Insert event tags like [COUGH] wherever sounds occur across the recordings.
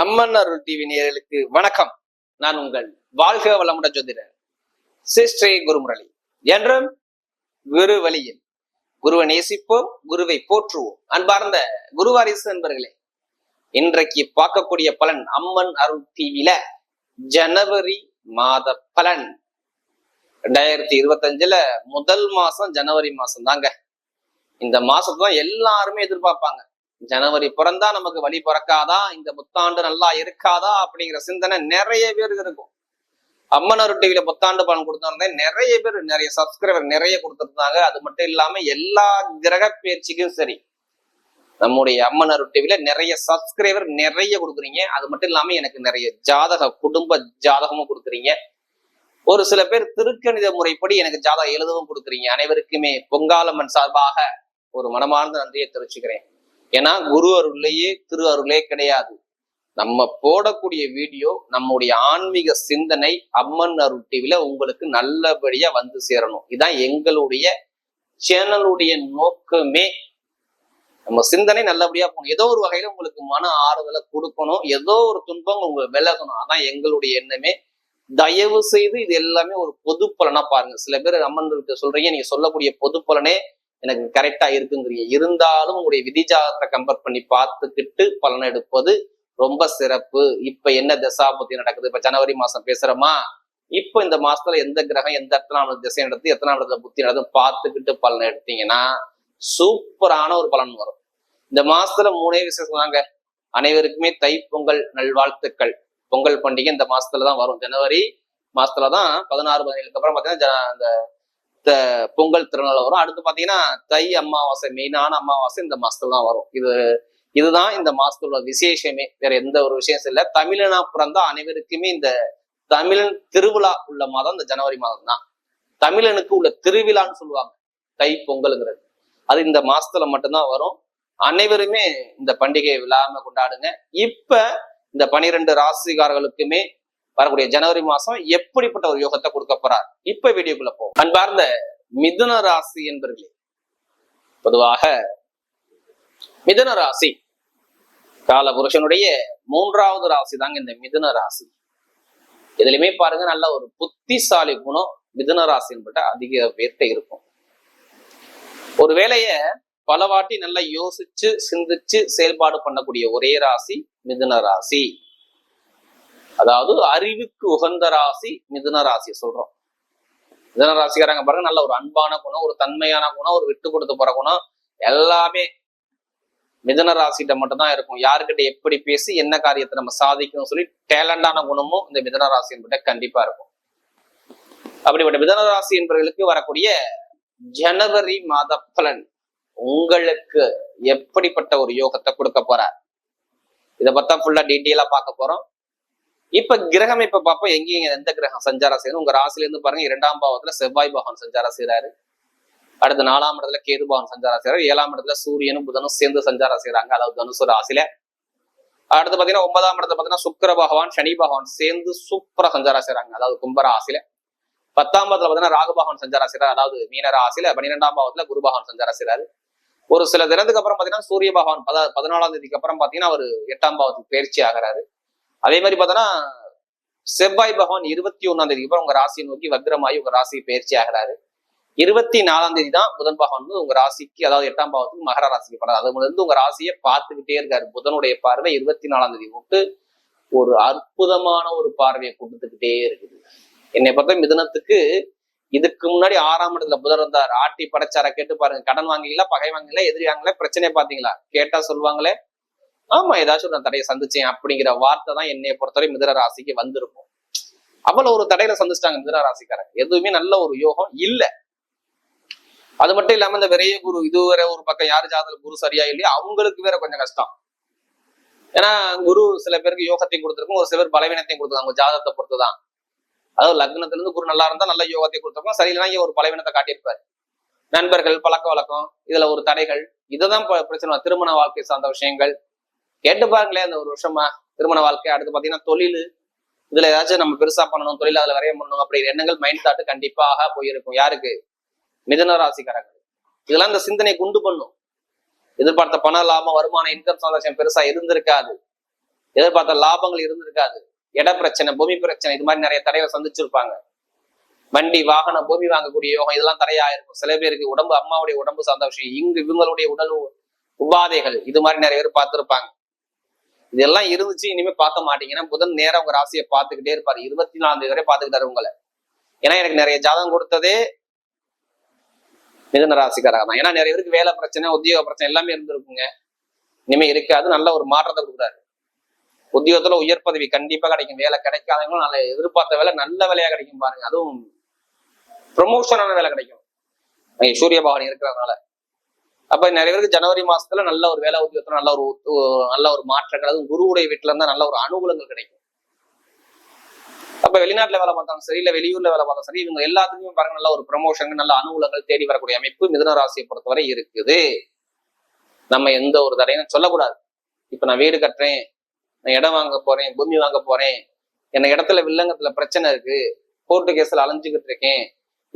அம்மன் அருள் TV நேயர்களுக்கு வணக்கம். நான் உங்கள் வாழ்க வளமுடன் ஜோதிடர் சிஸ்ரீ ஸ்ரீ குருமுரளி. என்றும் குரு வழியில் குருவை நேசிப்போம் குருவை போற்றுவோம். அன்பார்ந்த குருவாரிசு நண்பர்களே இன்றைக்கு பார்க்கக்கூடிய பலன் அம்மன் அருள் டிவில ஜனவரி மாத பலன். ரெண்டாயிரத்தி இருபத்தஞ்சுல முதல் மாசம் ஜனவரி மாசம் தாங்க இந்த மாசம் தான் எல்லாருமே எதிர்பார்ப்பாங்க. ஜனவரி பிறந்தா நமக்கு வழி பிறக்காதா? இந்த புத்தாண்டு நல்லா இருக்காதா? அப்படிங்கிற சிந்தனை நிறைய பேருக்கு இருக்கும். அம்மனர் டிவியில புத்தாண்டு பலன் கொடுத்திருந்தேன் நிறைய பேர் நிறைய சப்ஸ்கிரைபர் நிறைய கொடுத்துருந்தாங்க. அது மட்டும் இல்லாம எல்லா கிரக பயிற்சிக்கும் சரி. நம்முடைய அம்மனர் டிவியில நிறைய சப்ஸ்கிரைபர் நிறைய கொடுக்குறீங்க. அது மட்டும் இல்லாம எனக்கு நிறைய ஜாதக குடும்ப ஜாதகமும் கொடுக்குறீங்க. ஒரு சில பேர் திருக்கணித முறைப்படி எனக்கு ஜாதகம் எழுதவும் கொடுக்குறீங்க. அனைவருக்குமே பொங்காலம்மன் சார்பாக ஒரு மனமார்ந்த நன்றியை தெரிவிச்சுக்கிறேன். ஏன்னா குரு அருள்லையே திரு அருளே கிடையாது. நம்ம போடக்கூடிய வீடியோ நம்முடைய ஆன்மீக சிந்தனை அம்மன் அருள் டிவில உங்களுக்கு நல்லபடியா வந்து சேரணும். இதான் எங்களுடைய சேனலுடைய நோக்கமே. நம்ம சிந்தனை நல்லபடியா போகணும். ஏதோ ஒரு வகையில உங்களுக்கு மன ஆறுதலை கொடுக்கணும். ஏதோ ஒரு துன்பம் உங்களுக்கு விலகணும். அதான் எங்களுடைய எண்ணமே. தயவு செய்து இது எல்லாமே ஒரு பொது பலனா பாருங்க. சில பேர் அம்மன் சொல்றீங்க நீங்க சொல்லக்கூடிய பொது பலனே எனக்கு கரெக்டா இருக்குங்கிறீங்க இருந்தாலும் உங்களுடைய விதிஜாதத்தை கம்பேர் பண்ணி பார்த்துக்கிட்டு பலன் எடுப்பது ரொம்ப சிறப்பு. இப்ப என்ன தசாபுத்தி நடக்குது? இப்ப ஜனவரி மாசம் பேசுறோமா? இப்ப இந்த மாசத்துல எந்த கிரகம் எந்த எத்தனாம் திசை நடத்து எத்தனாம் இடத்துல புத்தி நடந்து பார்த்துக்கிட்டு பலன் எடுத்தீங்கன்னா சூப்பரான ஒரு பலன் வரும். இந்த மாசத்துல மூணே விசேஷம் தாங்க. அனைவருக்குமே தை பொங்கல் நல்வாழ்த்துக்கள். பொங்கல் பண்டிகை இந்த மாசத்துல தான் வரும். ஜனவரி மாசத்துல தான் பதினாறு பதினேழுக்கு அப்புறம் பார்த்தீங்கன்னா அந்த பொங்கல் திருநாள் வரும். அடுத்து பாத்தீங்கன்னா தை அமாவாசை மெயினான அமாவாசை இந்த மாசத்துல தான் வரும். இது இதுதான் இந்த மாசத்துல விசேஷமே. வேற எந்த ஒரு விசேஷம் இல்லை. தமிழனா பிறந்தா அனைவருக்குமே இந்த தமிழன் திருவிழா உள்ள மாதம் இந்த ஜனவரி மாதம் தான் தமிழனுக்கு உள்ள திருவிழான்னு சொல்லுவாங்க. தை பொங்கலுங்கிறது. அது இந்த மாசத்துல மட்டும்தான் வரும். அனைவருமே இந்த பண்டிகையை விழாம கொண்டாடுங்க. இப்ப இந்த பனிரெண்டு ராசிகாரர்களுக்குமே வரக்கூடிய ஜனவரி மாசம் எப்படிப்பட்ட ஒரு யோகத்தை கொடுக்க போறார்? இப்ப வீடியோக்குள்ள போவோம். அன்பார்ந்த மிதுன ராசி என்பர்களே பொதுவாக மிதுன ராசி கால புருஷனுடைய மூன்றாவது ராசி தாங்க இந்த மிதுன ராசி. இதுலயுமே பாருங்க நல்ல ஒரு புத்திசாலி குணம் மிதுன ராசி என்பட்ட அதிக பேர்கிட்ட இருக்கும். ஒரு வேலைய பல வாட்டி நல்லா யோசிச்சு சிந்திச்சு செயல்பாடு பண்ணக்கூடிய ஒரே ராசி மிதுன ராசி. அதாவது அறிவுக்கு உகந்த ராசி மிதுன ராசி சொல்றோம். மிதுன ராசிக்காரங்க பாருங்க நல்ல ஒரு அன்பான குணம் ஒரு தன்மையான குணம் ஒரு விட்டு கொடுத்து போற குணம் எல்லாமே மிதுன ராசிகிட்ட மட்டும்தான் இருக்கும். யாருக்கிட்ட எப்படி பேசி என்ன காரியத்தை நம்ம சாதிக்கணும்னு சொல்லி டேலண்டான குணமும் இந்த மிதன ராசி என்பட்ட கண்டிப்பா இருக்கும். அப்படிப்பட்ட மிதன ராசி என்பவர்களுக்கு வரக்கூடிய ஜனவரி மாத பலன் உங்களுக்கு எப்படிப்பட்ட ஒரு யோகத்தை கொடுக்க போறார்? இதை பார்த்தா ஃபுல்லா டீட்டெயிலா பார்க்க போறோம். இப்ப கிரகம் இப்ப பார்ப்போம் எங்கேயும் எந்த கிரகம்? சஞ்சாரம் செய்யணும். உங்க ராசில இருந்து பாருங்க இரண்டாம் பாவத்துல செவ்வாய் பகவான் சஞ்சாரம் செய்யறாரு அடுத்து நாலாம் இடத்துல கேது பகவான் சஞ்சாரம் செய்யறாரு ஏழாம் இடத்துல சூரியனும் புதனும் சேர்ந்து சஞ்சாரம் செய்யறாங்க அதாவது தனுசு ராசியில. அடுத்து பாத்தீங்கன்னா ஒன்பதாம் இடத்துல பாத்தீங்கன்னா சுக்கர பகவான் சனி பகவான் சேர்ந்து சூப்பரா சஞ்சாரம் செய்யறாங்க அதாவது கும்பராசில பத்தாம் பாவத்துல பாத்தீங்கன்னா ராகு பகவான் சஞ்சாரம் செய்யறாரு அதாவது மீன ராசியில பன்னிரெண்டாம் பாவத்துல குரு பகவான் சஞ்சாரம் செய்யறாரு ஒரு சில தினத்துக்கு அப்புறம் பாத்தீங்கன்னா சூரிய பகவான் பத பதினாலாம் தேதிக்கு அப்புறம் பாத்தீங்கன்னா அவர் எட்டாம் பாவத்துக்கு பயிற்சி ஆகிறாரு. அதே மாதிரி பார்த்தோன்னா செவ்வாய் பகவான் இருபத்தி ஒன்னாம் தேதிக்கு அப்புறம் உங்க ராசியை நோக்கி வக்ரமாயி உங்க ராசி பயிற்சி ஆகிறாரு. இருபத்தி நாலாம் தேதி தான் புதன் பகவான் வந்து உங்க ராசிக்கு அதாவது எட்டாம் பாவத்துக்கு மகர ராசிக்கு போறாரு. அது வந்து உங்க ராசியை பார்த்துக்கிட்டே இருக்காரு. புதனுடைய பார்வை இருபத்தி நாலாம் தேதி விட்டு ஒரு அற்புதமான ஒரு பார்வையை கொடுத்துக்கிட்டே இருக்குது. என்னை பொறுத்த மிதனத்துக்கு இதுக்கு முன்னாடி ஆறாம் இடத்துல புதர் இருந்தார் ஆட்டி படைச்சார கேட்டு பாருங்க. கடன் வாங்கிங்களா பகை வாங்கிங்களா எதிரி வாங்கல பிரச்சனையை பாத்தீங்களா கேட்டா சொல்லுவாங்களே ஆமா ஏதாச்சும் நான் தடையை சந்திச்சேன் அப்படிங்கிற வார்த்தை தான் என்னை பொறுத்தவரை மிதன ராசிக்கு வந்திருக்கும். அவ்வளவு ஒரு தடையில சந்திச்சிட்டாங்க மிதன ராசிக்காரங்க. எதுவுமே நல்ல ஒரு யோகம் இல்ல. அது மட்டும் இல்லாம இந்த விரைய குரு இது வேற ஒரு பக்கம் யாரு ஜாதல குரு சரியா இல்லையா அவங்களுக்கு வேற கொஞ்சம் கஷ்டம். ஏன்னா குரு சில பேருக்கு யோகத்தையும் கொடுத்துருக்கும் ஒரு சில பேர் பலவீனத்தையும் கொடுத்துருக்காங்க ஜாதகத்தை பொறுத்துதான். அதாவது லக்னத்துல இருந்து குரு நல்லா இருந்தா நல்ல யோகத்தை கொடுத்துருக்கோம் சரியில்லைனா ஒரு பலவீனத்தை காட்டியிருப்பாரு. நண்பர்கள் பழக்க வழக்கம் இதுல ஒரு தடைகள் இதுதான் பிரச்சனை. திருமண வாழ்க்கை சார்ந்த விஷயங்கள் கேட்டு பாருங்களேன் அந்த ஒரு வருஷமா திருமண வாழ்க்கை. அடுத்து பாத்தீங்கன்னா தொழில். இதுல ஏதாச்சும் நம்ம பெருசா பண்ணணும் தொழில் அதுல வரைய பண்ணணும் அப்படிங்கிற எண்ணங்கள் மைண்ட் தாட்டு கண்டிப்பாக போயிருக்கும். யாருக்கு? மிதன ராசிக்காரங்க இதெல்லாம் இந்த சிந்தனை குண்டு பண்ணும். எதிர்பார்த்த பணம் லாபம் வருமானம் இன்கம் சந்தோஷம் பெருசா இருந்திருக்காது. எதிர்பார்த்த லாபங்கள் இருந்திருக்காது. இட பிரச்சனை பூமி பிரச்சனை இது மாதிரி நிறைய தடைகளை சந்திச்சிருப்பாங்க. வண்டி வாகனம் பூமி வாங்கக்கூடிய யோகம் இதெல்லாம் தடையா இருக்கும். சில பேருக்கு உடம்பு அம்மாவுடைய உடம்பு சார்ந்த விஷயம் இங்கு இவங்களுடைய உடல் உபாதைகள் இது மாதிரி நிறைய பேர் பார்த்திருப்பாங்க. இதெல்லாம் இருந்துச்சு இனிமே பார்க்க மாட்டீங்கன்னா புதன் நேரம் உங்க ராசியை பார்த்துக்கிட்டே இருப்பாரு. இருபத்தி நாலாம் தேதி வரை பார்த்துக்கிட்டாரு உங்களை. ஏன்னா எனக்கு நிறைய ஜாதகம் கொடுத்ததே மிதன ராசிக்காரங்க தான். ஏன்னா நிறைய பேருக்கு வேலை பிரச்சனை உத்தியோக பிரச்சனை எல்லாமே இருந்திருக்குங்க. இனிமே இருக்காது. நல்ல ஒரு மாற்றத்தை கொடுக்குறாரு. உத்தியோகத்துல உயர் பதவி கண்டிப்பா கிடைக்கும். வேலை கிடைக்காதவங்களும் நல்ல எதிர்பார்த்த வேலை நல்ல வேலையா கிடைக்கும் பாருங்க. அதுவும் ப்ரொமோஷனான வேலை கிடைக்கும். சூரிய பகவான் இருக்கிறதுனால. அப்ப நிறைய பேருக்கு ஜனவரி மாசத்துல நல்ல ஒரு வேலை உத்தியோகத்துல நல்ல ஒரு நல்ல ஒரு மாற்றங்கள். அதுவும் குருவுடைய வீட்டுல இருந்தா நல்ல ஒரு அனுகூலங்கள் கிடைக்கும். அப்ப வெளிநாட்டுல வேலை பார்த்தாலும் சரி இல்ல வெளியூர்ல வேலை பார்த்தாலும் சரி இவங்க எல்லாத்துக்குமே பாருங்க நல்ல ஒரு ப்ரமோஷன் நல்ல அனுகூலங்கள் தேடி வரக்கூடிய அமைப்பு மிதுன ராசியை பொறுத்தவரை இருக்குது. நம்ம எந்த ஒரு தடையும் சொல்லக்கூடாது. இப்ப நான் வீடு கட்டுறேன் நான் இடம் வாங்க போறேன் பூமி வாங்க போறேன் என்ன இடத்துல வில்லங்கத்துல பிரச்சனை இருக்கு கோர்ட்டு கேஸ்ல அலைஞ்சுக்கிட்டு இருக்கேன்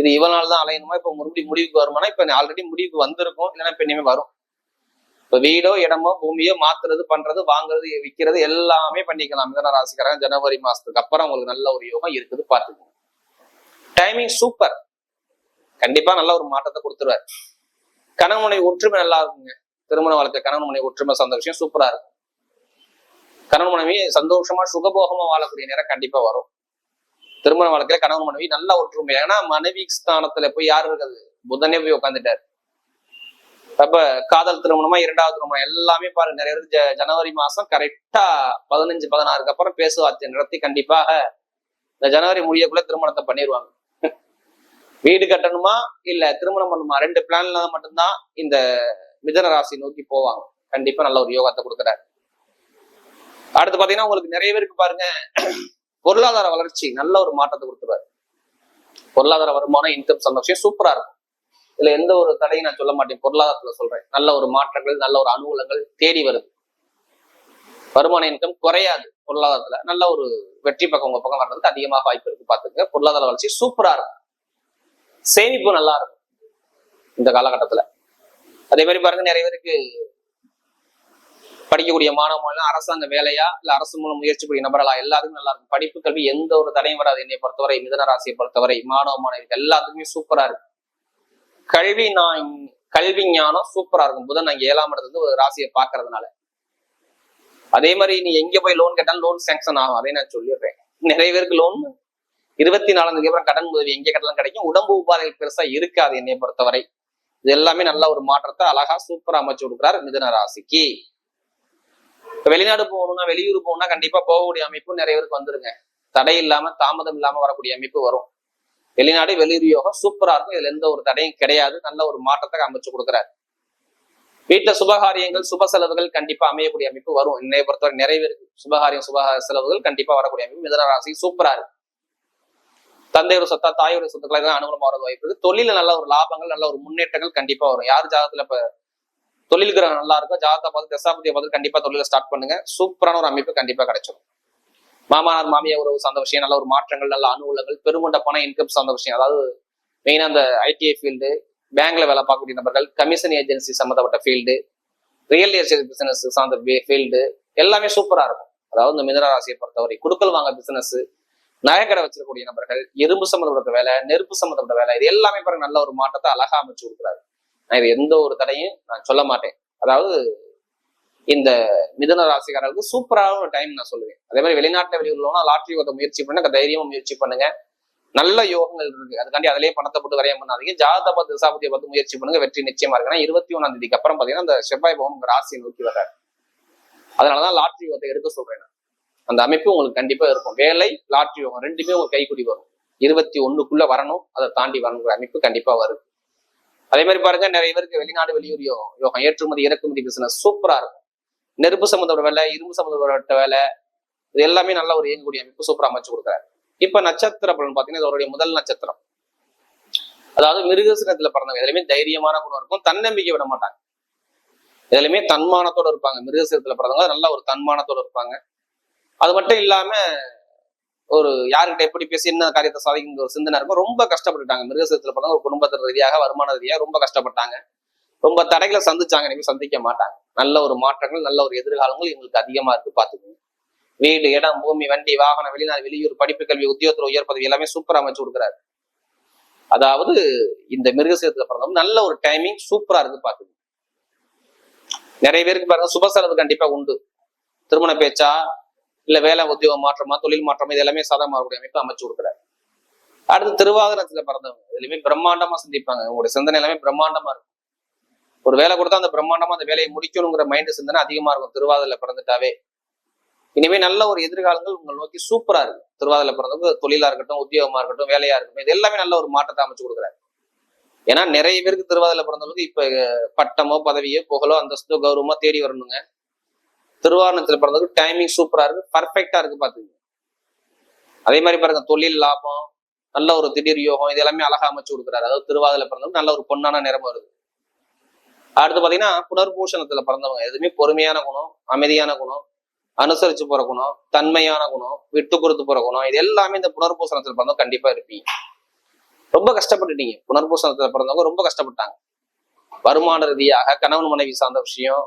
இது இவனால தான் அலையணுமா? இப்ப மறுபடியும் முடிவுக்கு வருமானா? இப்ப ஆல்ரெடி முடிவுக்கு வந்திருக்கும். இல்லைன்னா இப்ப இனிமே வரும். இப்ப வீடோ இடமோ பூமியோ மாத்துறது பண்றது வாங்குறது விற்கிறது எல்லாமே பண்ணிக்கலாம். மிதன ராசிக்காரங்க ஜனவரி மாசத்துக்கு அப்புறம் உங்களுக்கு நல்ல ஒரு யோகம் இருக்குது. பார்த்துக்கோங்க. டைமிங் சூப்பர் கண்டிப்பா நல்ல ஒரு மாற்றத்தை கொடுத்துருவாரு. கணவனை ஒற்றுமை நல்லா இருக்குங்க. திருமண வாழ்க்கை கணவன் மனைவி ஒற்றுமை சந்தோஷம் சூப்பரா இருக்கும். கணவன் மனைவி சந்தோஷமா சுகபோகமா வாழக்கூடிய நேரம் கண்டிப்பா வரும். திருமண வாழ்க்கையில கணவன் மனைவி நல்ல ஒற்றுமை ஏன்னா மனைவி ஸ்தானத்துல போய் யார் இருக்கிறது புதனே போய் உட்காந்துட்டாரு அப்ப காதல் திருமணமா இரண்டாவது திருமணம் எல்லாமே பாருங்க நிறைய பேருக்கு ஜ- ஜனவரி மாசம் கரெக்டா பதினஞ்சு பதினாறுக்கு அப்புறம் பேசுவார்த்தை நடத்தி கண்டிப்பாக இந்த ஜனவரி முடியக்குள்ள திருமணத்தை பண்ணிடுவாங்க [LAUGHS] வீடு கட்டணுமா? இல்ல திருமணம் பண்ணுமா? ரெண்டு பிளான்ல மட்டும்தான் இந்த மிதன ராசி நோக்கி போவாங்க. கண்டிப்பா நல்ல ஒரு யோகத்தை கொடுக்குறாரு. அடுத்து பாத்தீங்கன்னா உங்களுக்கு நிறைய பேருக்கு பாருங்க பொருளாதார வளர்ச்சி நல்ல ஒரு மாற்றத்தை கொடுத்துருவாரு. பொருளாதார வருமானம் இன்கம் சந்தோஷம் சூப்பரா இருக்கும். இதுல எந்த ஒரு தடையும் நான் சொல்ல மாட்டேன். பொருளாதாரத்துல சொல்றேன். நல்ல ஒரு மாற்றங்கள் நல்ல ஒரு அனுகூலங்கள் தேடி வருது. வருமான இன்கம் குறையாது பொருளாதாரத்துல. நல்ல ஒரு வெற்றி பக்கம் உங்க பக்கம் வர்றதுக்கு அதிகமாக வாய்ப்பு இருக்கு பாத்துங்க பொருளாதார வளர்ச்சி சூப்பரா இருக்கும். சேமிப்பு நல்லா இருக்கும் இந்த காலகட்டத்துல. அதே மாதிரி பாருங்க நிறைய பேருக்கு படிக்கக்கூடிய மாணவ மாணவர்கள் அரசாங்க வேலையா இல்ல அரசு மூலம் முயற்சி கூடிய நபர்களா? எல்லாத்துக்கும் நல்லா இருக்கும். படிப்பு கல்வி எந்த ஒரு தடையும் வராது. என்னை பொறுத்தவரை மிதன ராசியை பொறுத்தவரை மாணவ மாணவிகள் எல்லாத்துக்குமே சூப்பரா இருக்கும். கல்வி நான் கல்வி ஞானம் சூப்பரா இருக்கும். புதன் அங்க ஏழாம் இடத்துல இருந்து ஒரு ராசியை பாக்குறதுனால அதே மாதிரி நீ எங்க போய் லோன் கேட்டாலும் லோன் சேங்ஷன் ஆகும். அதே நான் சொல்லிடுறேன். நிறைய பேருக்கு லோன் இருபத்தி நாலாம் தேதி அப்புறம் கடன் உதவி எங்க கட்டலாம் கிடைக்கும். உடம்பு உபாதைகள் பெருசா இருக்காது என்னை பொறுத்தவரை. இது எல்லாமே நல்ல ஒரு மாற்றத்தை அழகா சூப்பரா அமைச்சு கொடுக்குறாரு மிதன ராசிக்கு. வெளிநாடு போகணும்னா வெளியூர் போகணும்னா கண்டிப்பா போகக்கூடிய அமைப்பு நிறைய பேருக்கு வந்துருங்க. தடை இல்லாம தாமதம் இல்லாம வரக்கூடிய அமைப்பு வரும். வெளிநாடு வெளியூர் யோகம் சூப்பரா இருக்கும். இதுல எந்த ஒரு தடையும் கிடையாது. நல்ல ஒரு மாற்றத்தை அமைச்சு கொடுக்குறாரு. வீட்டுல சுபகாரியங்கள் சுப செலவுகள் கண்டிப்பா அமையக்கூடிய அமைப்பு வரும். என்னை பொறுத்தவரை நிறைய சுபகாரியம் சுப செலவுகள் கண்டிப்பா வரக்கூடிய அமைப்பு. மிதனராசி சூப்பரா தந்தையோட சொத்தா தாயோட சொத்துக்களை தான் அனுகூலமாக வரது வாய்ப்பு தொழில நல்ல ஒரு லாபங்கள் நல்ல ஒரு முன்னேற்றங்கள் கண்டிப்பா வரும். யார் ஜாதகத்துல இப்ப தொழில் கிரகம் நல்லா இருக்கும். ஜாதகத்தை பார்த்து தசாபதியை பார்த்து கண்டிப்பா தொழில ஸ்டார்ட் பண்ணுங்க. சூப்பரான ஒரு அமைப்பு கண்டிப்பா கிடைச்சிடும் மாமனார் மாமியார் உறவு சார்ந்த விஷயம் நல்ல ஒரு மாற்றங்கள் நல்ல அனுகூலங்கள் பெருங்கொண்ட பண இன்கம் சார்ந்த விஷயம். அதாவது மெயினா அந்த ஐடிஐ ஃபீல்டு பேங்க்ல வேலை பார்க்கக்கூடிய நபர்கள் கமிஷன் ஏஜென்சி சம்மந்தப்பட்ட ஃபீல்டு ரியல் எஸ்டேட் பிசினஸ் சார்ந்த ஃபீல்டு எல்லாமே சூப்பரா இருக்கும். அதாவது இந்த மிதன ராசியை பொறுத்தவரை குடுக்கல் வாங்க பிசினஸ் நகைக்கடை வச்சிருக்கக்கூடிய நபர்கள் எறும்பு சம்மந்தப்பட்ட வேலை நெருப்பு சம்மந்தப்பட்ட வேலை இது எல்லாமே பாருங்க நல்ல ஒரு மாற்றத்தை அழகா அமைச்சு கொடுக்குறாரு. நான் இது எந்த ஒரு தடையும் நான் சொல்ல மாட்டேன். அதாவது இந்த மிதன ராசிக்காரர்களுக்கு சூப்பரான ஒரு டைம் நான் சொல்லுவேன். அதே மாதிரி வெளிநாட்டில் வெளியூர்லனா லாட்ரி ஓட்ட முயற்சி பண்ணுங்க தைரியமா முயற்சி பண்ணுங்க. நல்ல யோகங்கள் இருக்கு. அதுக்காண்டி அதிலேயே பணத்தை போட்டு வரையம் பண்ணாதீங்க. ஜாதக பார்த்து திசாபதியை பார்த்து முயற்சி பண்ணுங்க. வெற்றி நிச்சயமா இருக்கு இருபத்தி ஒன்றாம் தேதிக்கு அப்புறம் பாத்தீங்கன்னா அந்த செவ்வாய் பவன் ராசியை நோக்கி வர்றாரு. அதனாலதான் லாட்ரி யோகத்தை எடுக்க சொல்றேன் நான். அந்த அமைப்பு உங்களுக்கு கண்டிப்பா இருக்கும். வேலை லாட்ரி யோகம் ரெண்டுமே உங்க கைக்குடி வரும். இருபத்தி ஒண்ணுக்குள்ள வரணும். அதை தாண்டி வரணுங்கிற அமைப்பு கண்டிப்பா வருது அதே மாதிரி பாருங்க நிறைய பேருக்கு வெளிநாடு வெளியூர் யோகம் ஏற்றுமதி இறக்குமதி பிசினஸ் சூப்பரா இருக்கும். நெருப்பு சம்மந்தப்பட்ட வேலை இரும்பு சம்மந்தப்பட்ட வேலை இது எல்லாமே நல்ல ஒரு இயங்கக்கூடிய அமைப்பு சூப்பரா அமைச்சு கொடுக்குறாரு. இப்ப நட்சத்திர பலன் பாத்தீங்கன்னா இது அவருடைய முதல் நட்சத்திரம். அதாவது மிருகசிரத்துல பிறந்தவங்க எதுலையுமே தைரியமான குணம் இருக்கும். தன்னம்பிக்கை விட மாட்டாங்க. எதுலையுமே தன்மானத்தோட இருப்பாங்க. மிருகசிரத்துல பிறந்தவங்க நல்ல ஒரு தன்மானத்தோட இருப்பாங்க. அது மட்டும் இல்லாம ஒரு யாருக்கிட்ட எப்படி பேசி என்ன காரியத்தை சாதிக்கிற ஒரு சிந்தனை இருக்கும். ரொம்ப கஷ்டப்பட்டுட்டாங்க. மிருகசீரத்துல பிறந்த ஒரு குடும்பத்தின் ரீதியாக வருமான ரீதியாக ரொம்ப கஷ்டப்பட்டாங்க. ரொம்ப தடைகளை சந்திச்சாங்க. இனிமே சந்திக்க மாட்டாங்க. நல்ல ஒரு மாற்றங்கள் நல்ல ஒரு எதிர்காலங்கள் எங்களுக்கு அதிகமா இருக்கு. பாத்துக்கோங்க வீடு இடம் பூமி வண்டி வாகனம் வெளிநாடு வெளியூர் படிப்பு கல்வி உத்தியோகத்துல உயர் பதவி எல்லாமே சூப்பரா அமைச்சு கொடுக்குறாரு. அதாவது இந்த மிருகசீரத்துல பிறந்தவங்க நல்ல ஒரு டைமிங் சூப்பரா இருக்கு. பாத்துக்கோங்க நிறைய பேருக்கு பாருங்க சுப செலவு கண்டிப்பா உண்டு. திருமண பேச்சா இல்ல வேலை உத்தியோக மாற்றமா தொழில் மாற்றமா இது எல்லாமே சாதகமாக இருக்கக்கூடிய அமைப்பு அமைச்சு கொடுக்குறாரு. அடுத்து திருவாதிரத்துல பிறந்தவங்க இதுலயுமே பிரம்மாண்டமா சந்திப்பாங்க. உங்களுடைய சிந்தனை எல்லாமே பிரம்மாண்டமா இருக்கும். ஒரு வேலை கொடுத்தா அந்த பிரம்மாண்டமா அந்த வேலையை முடிக்கணுங்கிற மைண்ட் சிந்தனை அதிகமா இருக்கும். திருவாதிரை பிறந்துட்டாவே. இனிமே நல்ல ஒரு எதிர்காலங்கள் உங்களை நோக்கி சூப்பரா இருக்கு திருவாதிரை பிறந்தவங்க தொழிலா இருக்கட்டும் உத்தியோகமா இருக்கட்டும் வேலையா இருக்கட்டும் இது எல்லாமே நல்ல ஒரு மாற்றத்தை அமைச்சு கொடுக்குறாரு. ஏன்னா நிறைய பேருக்கு திருவாதிரை பிறந்தவங்களுக்கு இப்ப பட்டமோ பதவியோ புகழோ அந்தஸ்தோ கௌரவமோ தேடி வரணுங்க. திருவாரணத்தில் பிறந்தவங்களுக்கு டைமிங் சூப்பரா இருக்கு. பர்ஃபெக்டா இருக்கு பாத்துங்க. அதே மாதிரி பாருங்க தொழில் லாபம் நல்ல ஒரு திடீர் யோகம் இது எல்லாமே அழகா அமைச்சு கொடுக்குறாரு. அதாவது திருவாதிரை பிறந்தவங்க நல்ல ஒரு பொன்னான நிறம் வருது. அடுத்து பாத்தீங்கன்னா புனர்பூஷணத்துல பிறந்தவங்க. எதுவுமே பொறுமையான குணம் அமைதியான குணம் அனுசரிச்சு போற குணம் தன்மையான குணம் விட்டு கொடுத்து போற குணம் இது எல்லாமே இந்த புனர்பூசணத்துல பிறந்தவங்க கண்டிப்பா இருப்பீங்க. ரொம்ப கஷ்டப்பட்டுட்டீங்க. புனர்பூசணத்துல பிறந்தவங்க ரொம்ப கஷ்டப்பட்டாங்க. வருமான ரீதியாக கணவன் மனைவி சார்ந்த விஷயம்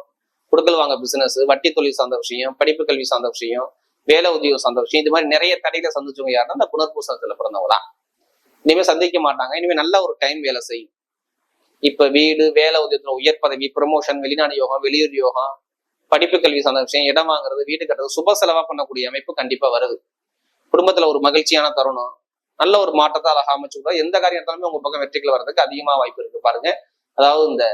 கொடுக்கல் வாங்க பிசினஸ் வட்டி தொழில் சார்ந்த விஷயம் படிப்பு கல்வி சார்ந்த விஷயம் வேலை உத்தியோகம் சார்ந்த விஷயம் இது மாதிரி நிறைய தடையில சந்திச்சவங்க யாருன்னா அந்த புனர்பூசனத்துல பிறந்தவங்க தான் இனிமே சந்திக்க மாட்டாங்க. இனிமேல் நல்ல ஒரு டைம் வேலை செய்யும். இப்ப வீடு வேலை உதயத்துல உயர் பதவி ப்ரமோஷன் வெளிநாடு யோகம் வெளியூர் யோகம் படிப்பு கல்வி சார்ந்த விஷயம் இடம் வாங்குறது வீடு கட்டுறது சுப செலவா பண்ணக்கூடிய அமைப்பு கண்டிப்பா வருது. குடும்பத்துல ஒரு மகிழ்ச்சியான தருணம் நல்ல ஒரு மாற்றத்தை அழகா அமைச்சு கூட எந்த காரியம் எடுத்தாலுமே உங்க பக்கம் வெற்றிகள் வர்றதுக்கு அதிகமா வாய்ப்பு இருக்கு. பாருங்க. அதாவது இந்த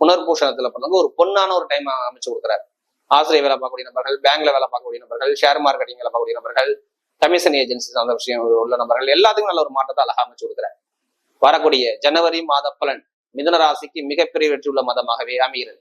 புனர்பூஷணத்துல பண்ணவங்க ஒரு பொண்ணான ஒரு டைம் அமைச்சு கொடுக்குறாரு. ஆசிரியர் வேலை பார்க்கக்கூடிய நபர்கள் பேங்க்ல வேலை பார்க்கக்கூடிய நபர்கள் ஷேர் மார்க்கெட்டிங் வேலை பார்க்கக்கூடிய நபர்கள் கமிஷன் ஏஜென்சி அந்த விஷயம் உள்ள நபர்கள் எல்லாத்துக்கும் நல்ல ஒரு மாற்றத்தை அழகா அமைச்சு கொடுக்குறாரு. வரக்கூடிய ஜனவரி மாத பலன் மிதன ராசிக்கு மிகப்பெரிய வெற்றி உள்ள மதமாகவே அமைகிறது.